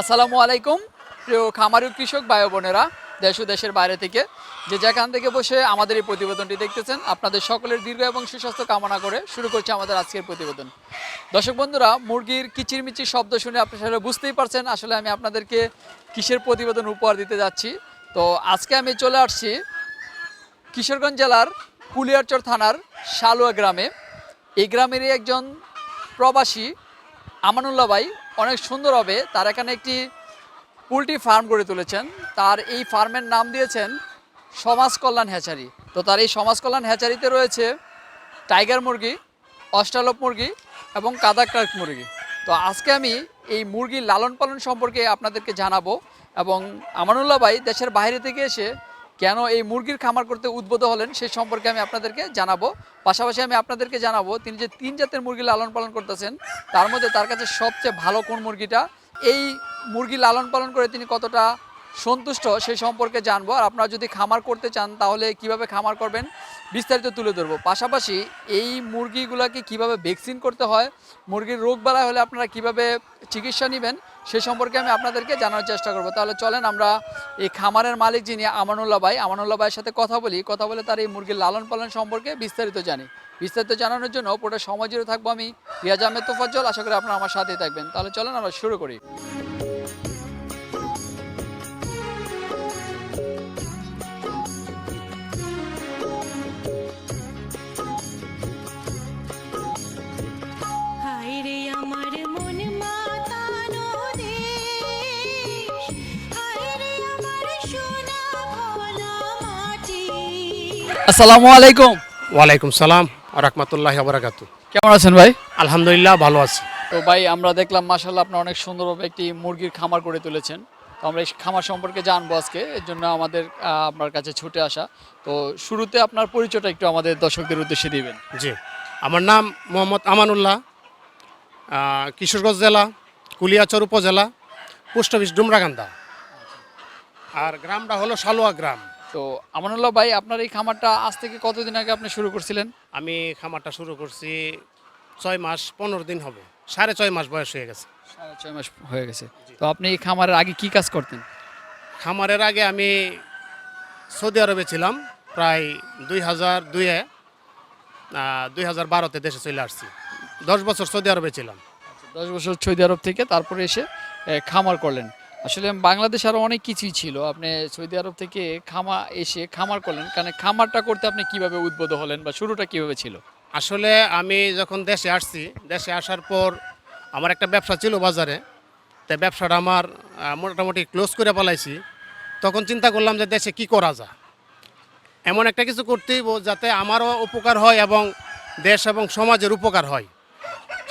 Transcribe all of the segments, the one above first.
আসসালামু আলাইকুম, প্রিয় খামারি কৃষক ভাই বোনেরা, দেশ ও দেশের বাইরে থেকে যে যেখান থেকে বসে আমাদের এই প্রতিবেদনটি দেখতেছেন, আপনাদের সকলের দীর্ঘ এবং সুস্বাস্থ্য কামনা করে শুরু করছে আমাদের আজকের প্রতিবেদন। দর্শক বন্ধুরা, মুরগির কিচিরমিচির শব্দ শুনে আপনি আসলে বুঝতেই পারছেন, আসলে আমি আপনাদেরকে কিসের প্রতিবেদন উপহার দিতে যাচ্ছি। তো আজকে আমি চলে আসছি কিশোরগঞ্জ জেলার কুলিয়ারচর থানার শালুয়া গ্রামে। এই গ্রামেরই একজন প্রবাসী আমানুল্লাহ ভাই অনেক সুন্দর হবে। তার এখানে একটি পোলট্রি ফার্ম গড়ে তুলেছেন। তার এই ফার্মের নাম দিয়েছেন সমাজ কল্যাণ হ্যাচারি। তো তার এই সমাজ কল্যাণ হ্যাচারিতে রয়েছে টাইগার মুরগি অস্ট্রালপ মুরগি এবং কাদাক্রাক মুরগি। তো আজকে আমি এই মুরগির লালন পালন সম্পর্কে আপনাদেরকে জানাব এবং আমানুল্লাহ ভাই দেশের বাইরে থেকে এসে কেন এই মুরগির খামার করতে উদ্বুদ্ধ হলেন সেই সম্পর্কে আমি আপনাদেরকে জানাব। পাশাপাশি আমি আপনাদেরকে জানাব, তিনি যে তিন জাতের মুরগি লালন পালন করতেছেন, তার মধ্যে তার কাছে সবচেয়ে ভালো কোন মুরগিটা? এই মুরগি লালন পালন করে তিনি কতটা সন্তুষ্ট সেই সম্পর্কে জানব। আর আপনারা যদি খামার করতে চান, তাহলে কীভাবে খামার করবেন বিস্তারিত তুলে ধরবো। পাশাপাশি এই মুরগিগুলোকে কীভাবে ভ্যাকসিন করতে হয়, মুরগির রোগ বালাই হলে আপনারা কীভাবে চিকিৎসা নেবেন সে সম্পর্কে আমি আপনাদেরকে জানার চেষ্টা করব। তাহলে চলেন আমরা এই খামারের মালিক যিনি আমানুল্লাহ ভাই, আমানুল্লাহ ভাইয়ের সাথে কথা বলি। কথা বলে তার এই মুরগির লালন পালন সম্পর্কে বিস্তারিত জানি। বিস্তারিত জানানোর জন্য পুরোটা সময় জুড়ে থাকব আমি রিয়াজ আহমেদ তোফাজ্জল। আশা করি আপনারা আমার সাথেই থাকবেন। তাহলে চলেন আমরা শুরু করি। আসসালামু আলাইকুম। ওয়ালাইকুম সালাম রহমতুল্লাহ আবরাকাত কেমন আছেন ভাই? আলহামদুলিল্লাহ ভালো আছি। তো ভাই আমরা দেখলাম মাসাল্লাহ আপনার অনেক সুন্দরভাবে একটি মুরগির খামার করে তুলেছেন। তো আমরা এই খামার সম্পর্কে জানব আজকে এর জন্য আমাদের আপনার কাছে ছুটে আসা। তো শুরুতে আপনার পরিচয়টা একটু আমাদের দর্শকদের উদ্দেশ্যে দিবেন। জি। আমার নাম মোহাম্মদ আমানুল্লাহ কিশোরগঞ্জ জেলা কুলিয়াচর উপজেলা পোস্ট অফিস ডুমরাকান্দা আর গ্রামটা হলো সালোয়া গ্রাম। তো আমানুল্লাহ ভাই আপনার এই খামারটা আজ থেকে কতদিন আগে আপনি শুরু করছিলেন? আমি খামারটা শুরু করছি ছয় মাস পনেরো দিন হবে। সাড়ে ছয় মাস বয়স হয়ে গেছে। সাড়ে ছয় মাস হয়ে গেছে। তো আপনি এই খামারের আগে কি কাজ করতেন? খামারের আগে আমি সৌদি আরবে ছিলাম প্রায় দুই হাজার দুইয়ে দুই হাজার বারোতে দেশে চলে আসছি। দশ বছর সৌদি আরবে ছিলাম। দশ বছর সৌদি আরব থেকে তারপরে এসে খামার করলেন। আসলে বাংলাদেশ আরও অনেক কিছুই ছিল। আপনি সৌদি আরব থেকে খামা এসে খামার করলেন। কারণ খামারটা করতে আপনি কীভাবে উদ্বোধ হলেন বা শুরুটা কীভাবে ছিল? আসলে আমি যখন দেশে আসছি, দেশে আসার পর আমার একটা ব্যবসা ছিল বাজারে। তাই ব্যবসাটা আমার মোটামুটি ক্লোজ করে পালাইছি তখন চিন্তা করলাম যে দেশে কি করা যায়? এমন একটা কিছু করতেই যাতে আমারও উপকার হয় এবং দেশ এবং সমাজের উপকার হয়।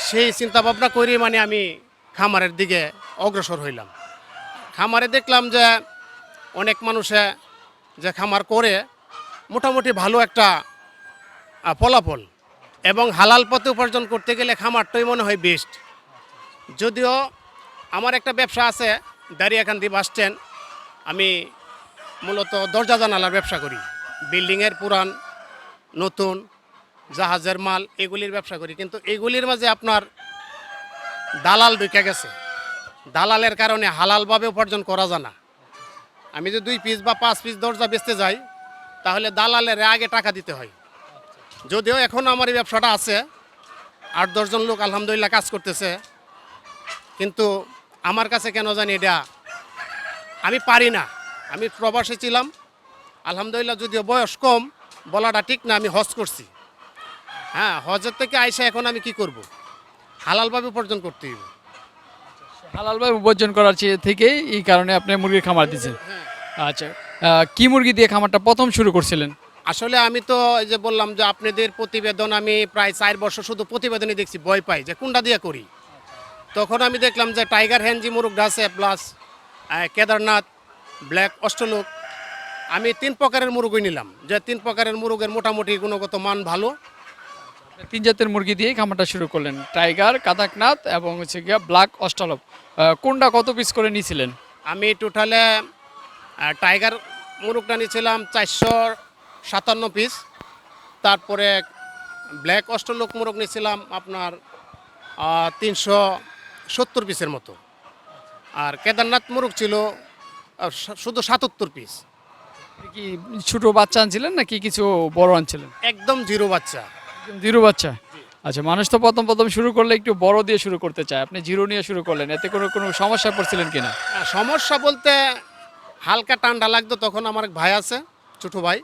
সেই চিন্তা ভাবনা করেই মানে আমি খামারের দিকে অগ্রসর হইলাম। খামারে দেখলাম যে অনেক মানুষে যে খামার করে মোটামুটি ভালো একটা ফলাফল এবং হালাল পথে উপার্জন করতে গেলে খামারটাই মনে হয় বেস্ট যদিও আমার একটা ব্যবসা আছে দাঁড়িয়াকান্দি বাস স্ট্যান্ড আমি মূলত দরজা জানালার ব্যবসা করি। বিল্ডিংয়ের পুরান, নতুন, জাহাজের মাল, এগুলির ব্যবসা করি। কিন্তু এগুলির মাঝে আপনার দালাল ঢুকে গেছে। দালালের কারণে হালালভাবে উপার্জন করা যায় না। আমি যদি দুই পিস বা পাঁচ পিস দরজা বেচতে যাই, তাহলে দালালের আগে টাকা দিতে হয়। যদিও এখন আমার এই ব্যবসাটা আছে, আট দশজন লোক আলহামদুলিল্লাহ কাজ করতেছে। কিন্তু আমার কাছে কেন জানি এটা আমি পারি না। আমি প্রবাসে ছিলাম, আলহামদুলিল্লাহ যদিও বয়স কম, বলাটা ঠিক না, আমি হজ করছি। হ্যাঁ হজের থেকে আইসা এখন আমি কি করব? হালালভাবে উপার্জন করতে হইব। হালালভাবে উপার্জন করার থেকেই এই কারণে আপনি মুরগির খামার দিচ্ছেন আচ্ছা কি মুরগি দিয়ে খামারটা প্রথম শুরু করছিলেন? আসলে আমি তো এই যে বললাম যে আপনাদের প্রতিবেদন আমি প্রায় চার বছর শুধু প্রতিবেদনই দেখছি, ভয় পাই যে কোনটা দিয়ে করি। তখন আমি দেখলাম যে টাইগার হ্যান্ডজি মুরগটা আছে, প্লাস কেদারনাথ, ব্ল্যাক অস্ট্রলোক আমি তিন প্রকারের মুরগই নিলাম, যে তিন প্রকারের মুরগের মোটামুটি গুণগত মান ভালো তিন জাতের মুরগি দিয়ে খামারটা শুরু করলেন। টাইগার কাদাকনাথ এবং হচ্ছে গিয়া ব্ল্যাক অস্ট্রালপ। আহ, কোনটা কত পিস করে নিয়েছিলেন আমি টোটালে টাইগার মুরগটা নিয়েছিলাম চারশো সাতান্ন পিস তারপরে ব্ল্যাক অস্ট্রলোক মুরগ নিয়েছিলাম আপনার তিনশো সত্তর পিসের মতো। আর কেদারনাথ মুরগ ছিল শুধু সাতাত্তর পিস কি ছোটো বাচ্চা আনছিলেন নাকি কিছু বড় আনছিলেন? একদম জিরো বাচ্চা। জিরো বাচ্চা। আচ্ছা মানুষ তো প্রথম প্রথম শুরু করলে একটু বড় দিয়ে শুরু করতে চায়। আপনি জিরো নিয়ে শুরু করলেন, এতে কোনো কোনো সমস্যা পড়ছিলেন কিনা? সমস্যা বলতে হালকা ঠান্ডা লাগতো, তখন আমার এক ভাই আছে, ছোটো ভাই,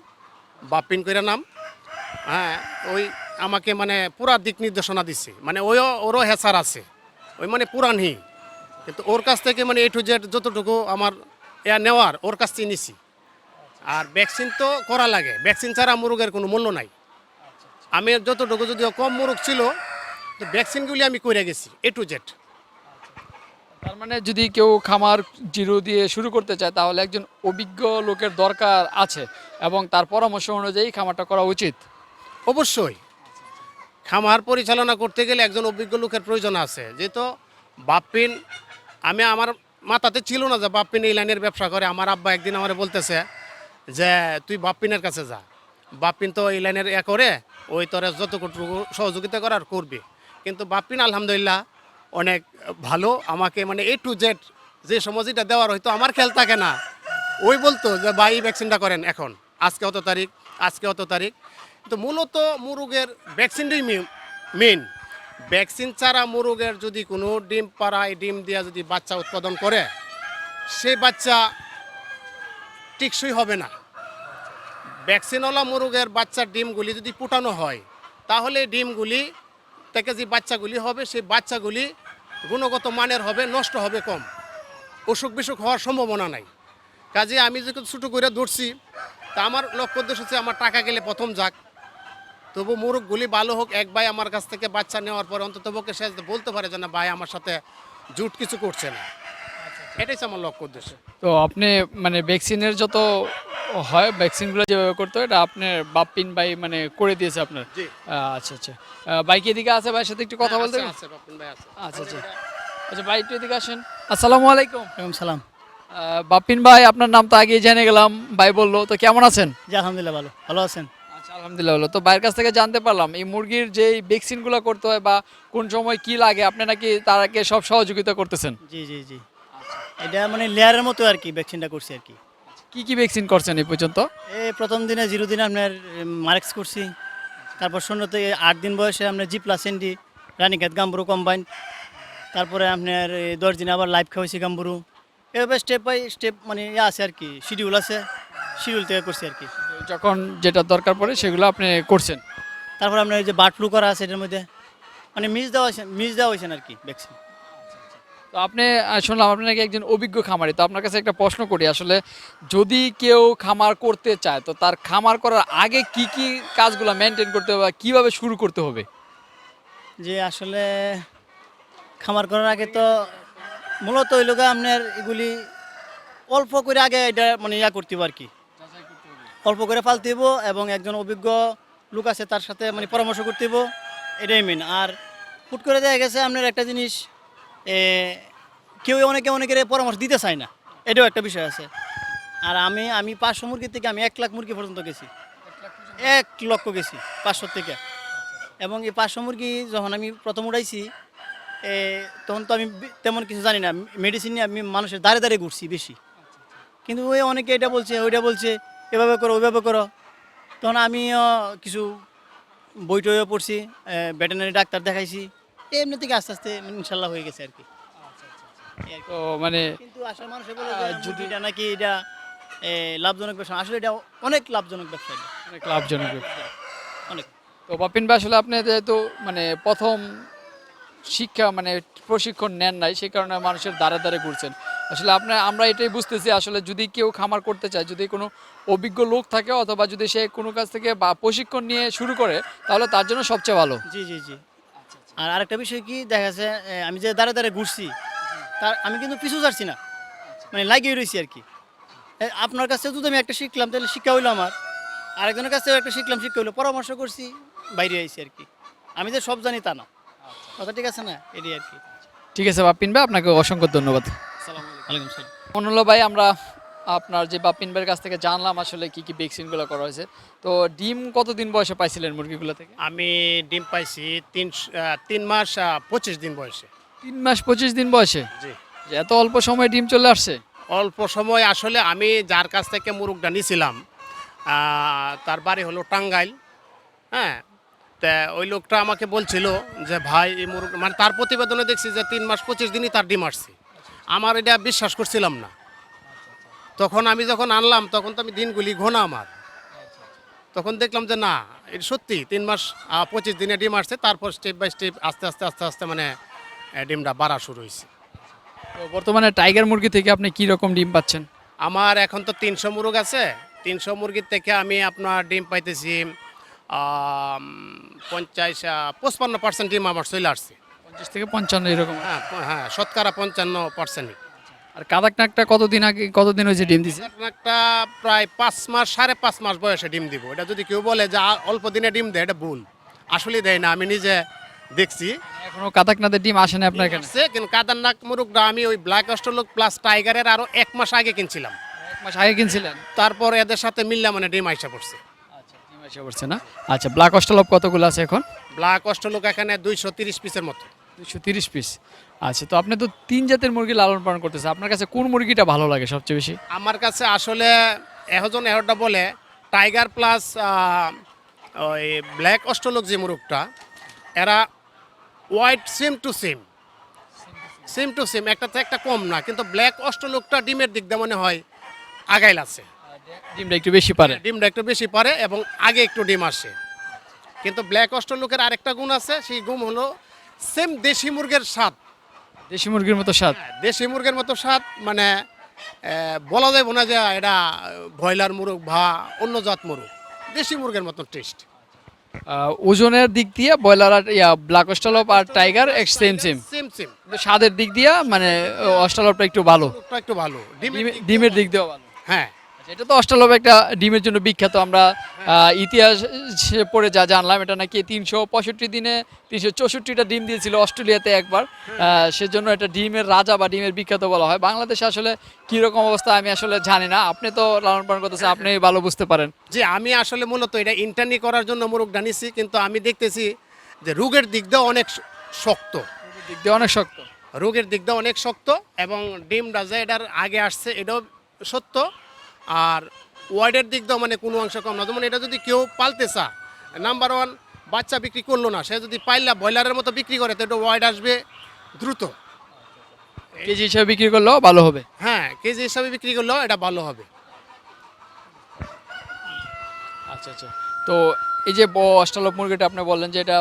বাপিন কইরা নাম। হ্যাঁ ওই আমাকে মানে পুরা দিক নির্দেশনা দিচ্ছে মানে ওইও ওরও হেসার আছে, ওই মানে পুরানহি কিন্তু ওর কাছ থেকে মানে এ টু জেড যতটুকু আমার এয়া নেওয়ার, ওর কাছ থেকে নিছি। আর ভ্যাকসিন তো করা লাগে ভ্যাকসিন ছাড়া মুরগের কোনো মূল্য নাই। আমি যতটুকু যদিও কম মুরগ ছিল তো ভ্যাকসিনগুলি আমি করে গেছি এ টু জেড তার মানে যদি কেউ খামার জিরো দিয়ে শুরু করতে চায় তাহলে একজন অভিজ্ঞ লোকের দরকার আছে এবং তার পরামর্শ অনুযায়ী খামারটা করা উচিত। অবশ্যই। খামার পরিচালনা করতে গেলে একজন অভিজ্ঞ লোকের প্রয়োজন আছে। যেহেতু বাপ্পিন আমি আমার মাথাতে ছিল না যে বাপ্পিন এই লাইনের ব্যবসা করে। আমার আব্বা একদিন আমার বলতেছে যে তুই বাপ্পিনের কাছে যা। বাপ্পিন তো এই লাইনের এ করে ওই তোরে যতটুকু সহযোগিতা করার করবে। কিন্তু বাপ্পিন আলহামদুলিল্লাহ অনেক ভালো, আমাকে মানে এ টু জেড যে সময়টা দেওয়ার হয়তো আমার খেয়াল থাকে না। ওই বলতো যে, ভাই ভ্যাকসিনটা করেন এখন। আজকে অত তারিখ? আজকে অত তারিখ? তো মূলত মুরগের ভ্যাকসিনটাই মেন ভ্যাকসিন ছাড়া মুরুগের যদি কোনো ডিম পাড়ায় ডিম দিয়া যদি বাচ্চা উৎপাদন করে সেই বাচ্চা টিকসই হবে না। ভ্যাকসিনওয়ালা মুরগের বাচ্চার ডিমগুলি যদি ফুটানো হয়, তাহলে ডিমগুলি থেকে যে বাচ্চাগুলি হবে, সেই বাচ্চাগুলি গুণগত মানের হবে, নষ্ট হবে কম। অসুখ বিসুখ হওয়ার সম্ভাবনা নাই। কাজে আমি যে ছোটো করে ধরছি, তা আমার লক্ষ্য উদ্দেশ্য হচ্ছে আমার টাকা গেলে প্রথম যাক। তবু মুরগগুলি ভালো হোক, এক ভাই আমার কাছ থেকে বাচ্চা নেওয়ার পর পক্ষে সে বলতে পারে যে, না ভাই, আমার সাথে জুট কিছু করছে না। এটাই আমার লক্ষ্য উদ্দেশ্য। তো আপনি মানে ভ্যাকসিনের যত হয় ভ্যাকসিনগুলো যেভাবে করতে হয় এটা আপনার বাপ্পিন ভাই মানে করে দিয়েছে আপনার। জি। আচ্ছা আচ্ছা। ভাই কি এদিকে আছে? ভাইয়ের সাথে একটু কথা বলতে? ভাই আছে। আচ্ছা আচ্ছা। আচ্ছা ভাই একটু এদিকে আসেন। আসসালামু আলাইকুম। সালাম। আহ, বাপ্পিন ভাই আপনার নাম তো আগেই জেনে গেলাম ভাই বলল। তো কেমন আছেন? জি আলহামদুলিল্লাহ ভালো। ভালো আছেন? আচ্ছা আলহামদুলিল্লাহ ভালো। তো ভাইয়ের কাছ থেকে জানতে পারলাম এই মুরগির যে ভ্যাকসিনগুলো করতে হয় বা কোন সময় কি লাগে আপনি নাকি তারাকে সব সহযোগিতা করতেছেন? জি জি জি। এটা মানে লেয়ারের মতো আর কি ভ্যাকসিনটা করছি আর কি। কি কি ভ্যাকসিন করছেন এই পর্যন্ত? এই প্রথম দিনে জিরো দিনে আপনার মার্কস করছি। তারপর শূন্য থেকে আট দিন বয়সে আপনার জি প্লাস এনডি রানিকাত গাম্বুরু কম্বাইন তারপরে আপনার দশ দিনে আবার লাইভ খাওয়াইছি গাম্বুরু। এভাবে স্টেপ বাই স্টেপ মানে ইয়ে আছে আর কি শিডিউল আছে। শিডিউল থেকে করছি আর কি। যখন যেটা দরকার পড়ে সেগুলো আপনি করছেন। তারপর আপনার যে বার্ড ফ্লু করা আছে এটার মধ্যে। মানে মিস দেওয়া হয়েছে মিস দেওয়া হয়েছেন আর কি ভ্যাকসিন তো আপনি শুনলাম আপনি নাকি একজন অভিজ্ঞ খামারি। তো আপনার কাছে একটা প্রশ্ন করি আসলে যদি কেউ খামার করতে চায় তো তার খামার করার আগে কি কি কাজগুলো মেনটেন করতে হবে বা কীভাবে শুরু করতে হবে? যে আসলে খামার করার আগে তো মূলত ওই লোক আপনার এগুলি অল্প করে আগে এটা মানে ইয়া করতে হবে আর কি অল্প করে পালতে হইব এবং একজন অভিজ্ঞ লোক আছে তার সাথে মানে পরামর্শ করতে হইব এটাই মেন আর হুট করে দেখা গেছে আপনার একটা জিনিস এ, কেউ অনেকে অনেকের পরামর্শ দিতে চায় না। এটাও একটা বিষয় আছে। আর আমি আমি পাঁচশো মুরগির থেকে আমি এক লাখ মুরগি পর্যন্ত গেছি। এক লক্ষ গেছি পাঁচশো থেকে। এবং এই পাঁচশো মুরগি যখন আমি প্রথম উড়াইছি এ, তখন তো আমি তেমন কিছু জানি না। মেডিসিন নিয়ে আমি মানুষের দাঁড়ে দাঁড়িয়ে ঘুরছি বেশি। কিন্তু ওই অনেকে এটা বলছে ওইটা বলছে এভাবে করো ওইভাবে করো। তখন আমিও কিছু বই টইও পড়ছি ভেটেনারি ডাক্তার দেখাইছি। এমনি থেকে আস্তে আস্তে ইনশাল্লাহ হয়ে গেছে আর কি। তো মানে কিন্তু আসলে মানুষে বলে নাকি এটা লাভজনক ব্যবসা আসলে এটা অনেক লাভজনক ব্যবসা অনেক লাভজনক অনেক। তো বাপিন ভাই আসলে আপনি যেহেতু মানে প্রথম শিক্ষা মানে প্রশিক্ষণ নেন নাই সেই কারণে মানুষের দ্বারে দ্বারে ঘুরছেন। আসলে আপনার আমরা এটাই বুঝতেছি আসলে যদি কেউ খামার করতে চায় যদি কোনো অভিজ্ঞ লোক থাকে অথবা যদি সে কোনো কাছ থেকে বা প্রশিক্ষণ নিয়ে শুরু করে তাহলে তার জন্য সবচেয়ে ভালো। জি জি জি। আর আরেকটা বিষয় কি দেখা যাচ্ছে আমি যে দাঁড়ে দাঁড়ে ঘুরছি তার আমি কিন্তু পিছু ছাড়ছি না। মানে লাগিয়ে রয়েছি আর কি। আপনার কাছে যদি আমি একটা শিখলাম তাহলে শিক্ষা হইল আমার। আরেকজনের কাছে একটা শিখলাম শিক্ষা হইল। পরামর্শ করছি বাইরে আইছি আর কি। আমি যে সব জানি তা না। কথা ঠিক আছে না? এটাই আর কি। ঠিক আছে বাপিন ভাই আপনাকে অসংখ্য ধন্যবাদ। সালাম মনুল্লা ভাই? আমরা আপনার যে বাপিন ভাইয়ের কাছ থেকে জানলাম আসলে কি কি ভ্যাকসিনগুলো করা হয়েছে। তো ডিম কতদিন বয়সে পাইছিলেন মুরগিগুলো থেকে? আমি ডিম পাইছি তিন তিন মাস পঁচিশ দিন বয়সে। তিন মাস পঁচিশ দিন বয়সে? জি। এত অল্প সময় ডিম চলে আসছে? অল্প সময় আসলে আমি যার কাছ থেকে মুরগটা নিয়েছিলাম তার বাড়ি হলো টাঙ্গাইল হ্যাঁ? তা ওই লোকটা আমাকে বলছিল যে ভাই এই মুরগ মানে তার প্রতিবেদনে দেখছি যে তিন মাস পঁচিশ দিনই তার ডিম আসছে। আমার এটা বিশ্বাস করছিলাম না। তখন আমি যখন আনলাম তখন তো আমি দিনগুলি ঘোনা আমার। তখন দেখলাম যে না এটা সত্যি তিন মাস পঁচিশ দিনে ডিম আসছে তারপর স্টেপ বাই স্টেপ আস্তে আস্তে আস্তে আস্তে মানে ডিমটা বাড়া শুরু হয়েছে। তো বর্তমানে টাইগার মুরগি থেকে আপনি কি রকম ডিম পাচ্ছেন? আমার এখন তো তিনশো মুরগ আছে। তিনশো মুরগির থেকে আমি আপনার ডিম পাইতেছি পঞ্চাশ পঁচপান্ন পার্সেন্ট ডিম আমার চলে আসছে। পঞ্চাশ থেকে পঞ্চান্ন এরকম? হ্যাঁ হ্যাঁ শতকরা পঞ্চান্ন পার্সেন্টই। আর কাদাক নাকটা কতদিন আগে কতদিন হয়েছে ডিম দিছে? একটা প্রায় পাঁচ মাস সাড়ে পাঁচ মাস বয়সে ডিম দিব। এটা যদি কেউ বলে যে অল্প দিনে ডিম দেয় এটা ভুল। আসলে দেয় না। আমি নিজে দেখছি। এখনও কাদাক নাদের ডিম আসে না আপনার এখানে? আসছে, কিন্তু কাদারনাক মুরগটা আমি ওই ব্ল্যাক অস্ট্রোলক প্লাস টাইগারের আরও এক মাস আগে কিনছিলাম। এক মাস আগে কিনছিলেন? তারপর এদের সাথে মিললে মানে ডিম আইসা পড়ছে। আচ্ছা ডিম এসে পড়ছে না? আচ্ছা ব্ল্যাক অস্টালপ কতগুলো আছে এখন? ব্ল্যাক অস্ট্রোলক এখানে দুইশো তিরিশ পিসের মতো। দুশো তিরিশ পিস আচ্ছা তো আপনি তো তিন জাতের মুরগি লালন পালন করতেছেন। আপনার কাছে কোন মুরগিটা ভালো লাগে সবচেয়ে বেশি? আমার কাছে আসলে এহজন এহরটা বলে টাইগার প্লাস ওই ব্ল্যাক অস্ট্রোলক যে মুরগটা এরা white same to same same to same একটা তো একটা কম না কিন্তু ব্ল্যাক অস্ট্রোলকটা ডিমের দিক দিয়ে মনে হয় আগাইল আছে। ডিমটা একটু বেশি পারে। ডিমটা একটু বেশি পারে এবং আগে একটু ডিম আসে। কিন্তু ব্ল্যাক অস্ট্রোলকের আরেকটা গুণ আছে সেই গুণ হলো সেম দেশি মুরগের স্বাদ। দেশি মুরগির মতো স্বাদ। দেশি মুরগের মতো স্বাদ মানে বলা যায় না যে এটা ব্রয়লার মুরগ বা অন্য জাত মুরগ। দেশি মুরগের মতো টেস্ট ওজনের দিক দিয়ে ব্রয়লার আর ইয়া ব্ল্যাক অস্ট্রালপ আর টাইগার এক সেম সেম সেম সেম স্বাদের দিক দিয়ে মানে অস্ট্রালপটা একটু ভালো। একটু ভালো। ডিমের দিক দিয়ে দিয়েও ভালো। হ্যাঁ। এটা তো অস্টালপ একটা ডিমের জন্য বিখ্যাত। আমরা ইতিহাস পড়ে যা জানলাম এটা নাকি তিনশো পঁয়ষট্টি দিনে তিনশো চৌষট্টিটা ডিম দিয়েছিল অস্ট্রেলিয়াতে একবার। সেজন্য এটা ডিমের রাজা বা ডিমের বিখ্যাত বলা হয়। বাংলাদেশে আসলে কীরকম অবস্থা আমি আসলে জানি না। আপনি তো লালন পালন করতেছেন আপনি ভালো বুঝতে পারেন। যে আমি আসলে মূলত এটা ইন্টারনি করার জন্য মুরগ ডানিছি কিন্তু আমি দেখতেছি যে রোগের দিক দিয়ে অনেক শক্ত। দিক দিয়ে অনেক শক্ত। রোগের দিক দিয়ে অনেক শক্ত এবং ডিমটা যে এটার আগে আসছে এটাও সত্য। আর ওয়ার্ডের দিক দিয়েও মানে কোনো অংশ কম না। যেমন এটা যদি কেউ পালতে চা নাম্বার ওয়ান বাচ্চা বিক্রি করল না সে যদি পাইলা ব্রয়লারের মতো বিক্রি করে তো এটা ওয়ার্ড আসবে দ্রুত। কেজি হিসাবে বিক্রি করলেও ভালো হবে। হ্যাঁ কেজি হিসাবে বিক্রি করলেও এটা ভালো হবে। আচ্ছা আচ্ছা। তো এই যে ব অষ্টালপ মুরগিটা আপনি বললেন যে এটা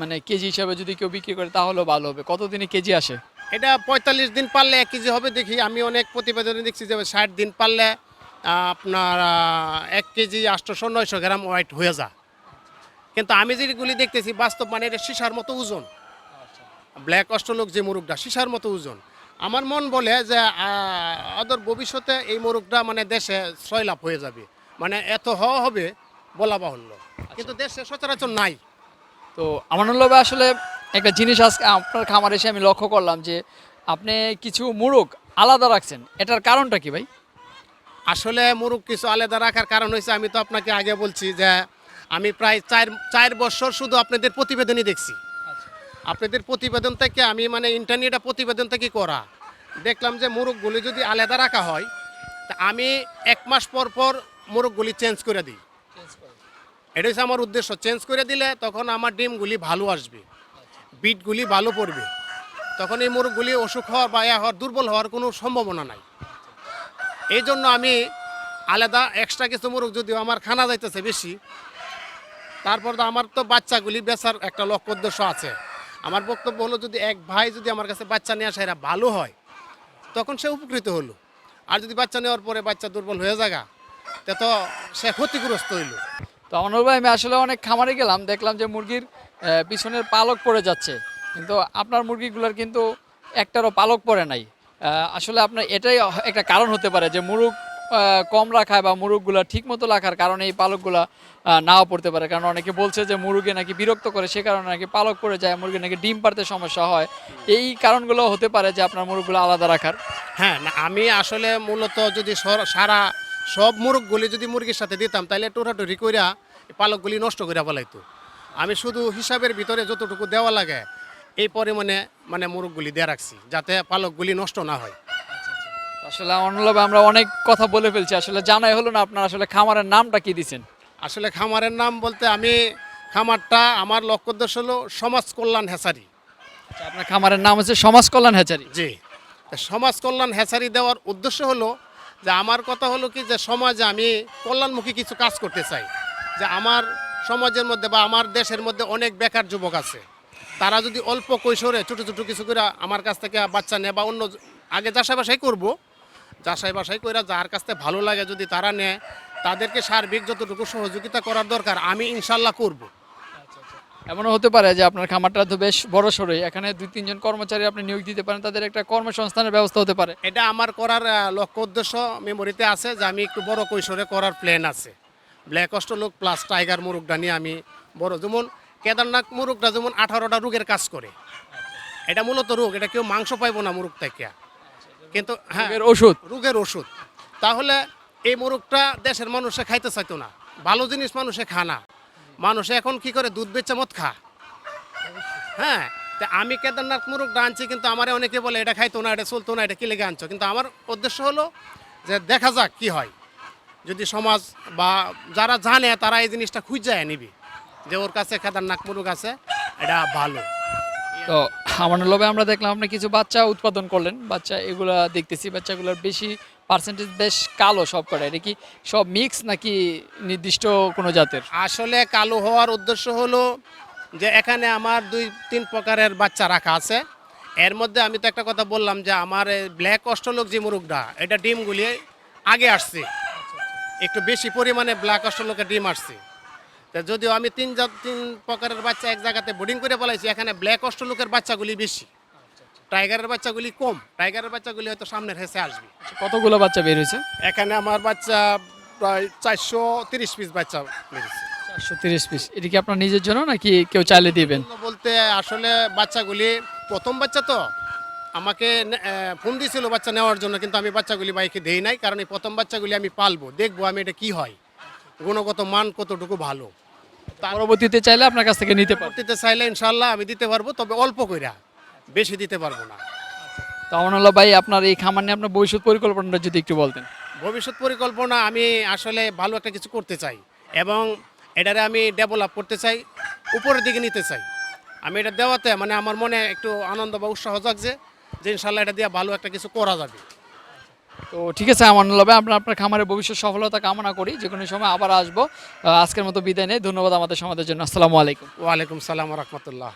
মানে কেজি হিসাবে যদি কেউ বিক্রি করে তাহলেও ভালো হবে। কতদিনে কেজি আসে? এটা পঁয়তাল্লিশ দিন পারলে এক কেজি হবে দেখি। আমি অনেক প্রতিবেদনে দেখছি যে ষাট দিন পারলে আপনার এক কেজি আটশোশো নয়শো গ্রাম ওয়াইট হয়ে যা। কিন্তু আমি যেগুলি দেখতেছি বাস্তব মানে এটা সিসার মতো ওজন। ব্ল্যাক অষ্টলোক যে মুরগটা সিসার মতো ওজন। আমার মন বলে যে আদর ভবিষ্যতে এই মুরগটা মানে দেশে ছয়লাভ হয়ে যাবে। মানে এত হওয়া হবে বলা বাহুল্য। কিন্তু দেশে সচরাচর নাই। তো আমার ভাই আসলে একটা জিনিস আজকে আপনার খামার এসে আমি লক্ষ্য করলাম যে আপনি কিছু মুরগ আলাদা রাখছেন। এটার কারণটা কি ভাই? আসলে মুরগ কিছু আলাদা রাখার কারণ হয়েছে, আমি তো আপনাকে আগে বলছি যে আমি প্রায় চার চার বছর শুধু আপনাদের প্রতিবেদনই দেখছি। আপনাদের প্রতিবেদন থেকে আমি মানে ইন্টারনেটে প্রতিবেদন থেকে করা। দেখলাম যে মুরগগুলি যদি আলাদা রাখা হয়, তা আমি এক মাস পর পর মুরগগুলি চেঞ্জ করে দিই। এটা হচ্ছে আমার উদ্দেশ্য চেঞ্জ করে দিলে তখন আমার ডিমগুলি ভালো আসবে বিটগুলি ভালো পড়বে। তখন এই মুরগগুলি অসুখ হওয়ার বা হওয়ার দুর্বল হওয়ার কোনো সম্ভাবনা নাই। এই জন্য আমি আলাদা এক্সট্রা কিছু মুরগ যদিও আমার খানা যাইতেছে বেশি, তারপর তো আমার তো বাচ্চাগুলি বেচার একটা লক্ষ্য উদ্দেশ্য আছে। আমার বক্তব্য হলো, যদি এক ভাই যদি আমার কাছে বাচ্চা নিয়ে আসে, এরা ভালো হয়, তখন সে উপকৃত হলো। আর যদি বাচ্চা নেওয়ার পরে বাচ্চা দুর্বল হয়ে যাগা তে তো সে ক্ষতিগ্রস্ত হইল। তো আমার ভাই, আমি আসলে অনেক খামারে গেলাম, দেখলাম যে মুরগির পিছনের পালক পড়ে যাচ্ছে। কিন্তু আপনার মুরগিগুলোর কিন্তু একটারও পালক পড়ে নাই। আসলে আপনার এটাই একটা কারণ হতে পারে যে মুরগ কম রাখায় বা মুরগগুলো ঠিক মতো রাখার কারণে এই পালকগুলো নাও পড়তে পারে। কারণ অনেকে বলছে যে মুরগে নাকি বিরক্ত করে, সে কারণে নাকি পালক পড়ে যায়, মুরগি নাকি ডিম পারতে সমস্যা হয়। এই কারণগুলো হতে পারে যে আপনার মুরগগুলো আলাদা রাখার। হ্যাঁ আমি আসলে মূলত যদি সর- সব মুরগগুলি যদি মুরগির সাথে দিতাম, তাহলে টোরাটুরি কইরা পালকগুলি নষ্ট করে ফেলাইতো। আমি শুধু হিসাবের ভিতরে যতটুকু দেওয়া লাগে এই পরিমাণে মানে মুরগগুলি দিয়ে রাখছি যাতে পালকগুলি নষ্ট না হয়। আসলে অনলবে আমরা অনেক কথা বলে ফেলছি আসলে জানাই হলো না আপনার আসলে খামারের নামটা কি দিছেন? আসলে খামারের নাম বলতে আমি খামারটা আমার লক্ষ্য উদ্দেশ্য হলো সমাজ কল্যাণ হেসারি আচ্ছা, আপনার খামারের নাম হচ্ছে সমাজ কল্যাণ হ্যাচারি? জি। সমাজ কল্যাণ হেসারি দেওয়ার উদ্দেশ্য হলো যে আমার কথা হলো কি যে সমাজে আমি কল্যাণমুখী কিছু কাজ করতে চাই। যে আমার সমাজের মধ্যে বা আমার দেশের মধ্যে অনেক বেকার যুবক আছে। তারা যদি অল্প কৈশোরে ছোটো ছোটো কিছু করে আমার কাছ থেকে বাচ্চা নেয় বা অন্য আগে যাচাই বাসাই করব যাচাই বাসাই করে যার কাছ থেকে ভালো লাগে যদি তারা নেয় তাদেরকে সার্বিক যতটুকু সহযোগিতা করার দরকার আমি ইনশাল্লাহ করব। এমনও হতে পারে যে আপনার খামারটা তো বেশ বড় সড়ই এখানে দুই তিনজন কর্মচারী আপনি নিয়োগ দিতে পারেন তাদের একটা কর্মসংস্থানের ব্যবস্থা হতে পারে। এটা আমার করার লক্ষ্য উদ্দেশ্য মেমোরিতে আছে যে আমি একটু বড় কৈশোরে করার প্ল্যান আছে। ব্ল্যাক অস্ট্রোলক প্লাস টাইগার মুরগটা নিয়ে আমি বড়। যেমন কেদারনাথ মুরগটা যেমন আঠারোটা রোগের কাজ করে এটা মূলত রোগ এটা কেউ মাংস পাইবো না মুরগ থেকে। কিন্তু হ্যাঁ ওষুধ? রোগের ওষুধ। তাহলে এই মোরগটা দেশের মানুষে খাইতে চাইতো না। ভালো জিনিস মানুষে খা না। মানুষে এখন কি করে দুধ বেচে মদ খা। হ্যাঁ তা আমি কেদারনাথ মুরগটা আনছি কিন্তু আমার অনেকে বলে এটা খাইতো না এটা চলতো না এটা কি লেগে আনছো? কিন্তু আমার উদ্দেশ্য হলো যে দেখা যাক কি হয়। যদি সমাজ বা যারা জানে তারা এই জিনিসটা খুঁজে নিবি। যে ওর কাছে কেদারনাথ মুরগ আছে এটা ভালো। তো আমার লোভে আমরা দেখলাম আপনি কিছু বাচ্চা উৎপাদন করলেন। বাচ্চা এগুলা দেখতেছি বাচ্চাগুলোর বেশি পার্সেন্টেজ বেশ কালো সব করে এটা কি সব মিক্স নাকি নির্দিষ্ট কোনো জাতের? আসলে কালো হওয়ার উদ্দেশ্য হলো যে এখানে আমার দুই তিন প্রকারের বাচ্চা রাখা আছে। এর মধ্যে আমি তো একটা কথা বললাম যে আমার ব্ল্যাক অস্ট্রোলক যে মুরগটা এটা ডিমগুলি আগে আসছে। একটু বেশি পরিমাণে ব্ল্যাক অস্ট্রোলকের ডিম আসছে। তা যদিও আমি তিন জাত তিন প্রকারের বাচ্চা এক জায়গাতে বোর্ডিং করে বলাইছি এখানে ব্ল্যাক অস্ট্রোলকের বাচ্চাগুলি বেশি। টাইগারের বাচ্চাগুলি কম টাইগারের বাচ্চাগুলি হয়তো সামনের হেসে আসবে। কতগুলো বাচ্চা বের হয়েছে? এখানে আমার বাচ্চা প্রায় চারশো তিরিশ পিস বাচ্চা বেরিয়েছে চারশো তিরিশ পিস এটা কি আপনার নিজের জন্য নাকি কেউ চাইলে দিবেন? বলতে আসলে বাচ্চাগুলি প্রথম বাচ্চা তো। আমাকে ফোন দিয়েছিল বাচ্চা নেওয়ার জন্য কিন্তু আমি বাচ্চাগুলি বাইকে দেই নাই কারণ এই প্রথম বাচ্চাগুলি আমি পালবো দেখব আমি এটা কি হয়। গুণগত মান কতটুকু ভালো। পরবর্তীতে চাইলে আপনার কাছ থেকে নিতে পারবেন দিতে চাইলে ইনশাল্লাহ আমি দিতে পারব তবে অল্প কইরা বেশি দিতে পারব না। তো আমানুল্লাহ ভাই আপনার এই খামার নিয়ে আপনার ভবিষ্যৎ পরিকল্পনাটা যদি একটু বলতেন। ভবিষ্যৎ পরিকল্পনা আমি আসলে ভালো একটা কিছু করতে চাই এবং এটারে আমি ডেভেলপ করতে চাই উপরের দিকে নিতে চাই। আমি এটা দেওয়াতে মানে আমার মনে একটু আনন্দ বা উৎসাহ জাগছে যে ইনশাল্লাহ এটা দিয়ে ভালো একটা কিছু করা যাবে। তো ঠিক আছে, আমার লবে আমরা আপনার খামারের ভবিষ্যৎ সফলতা কামনা করি যে কোনো সময় আবার আসব। আজকের মতো বিদায় নেই, ধন্যবাদ আমাদের সমাজের জন্য। আসসালামু আলাইকুম। ওয়ালাইকুম সালাম রহমতুল্লাহ।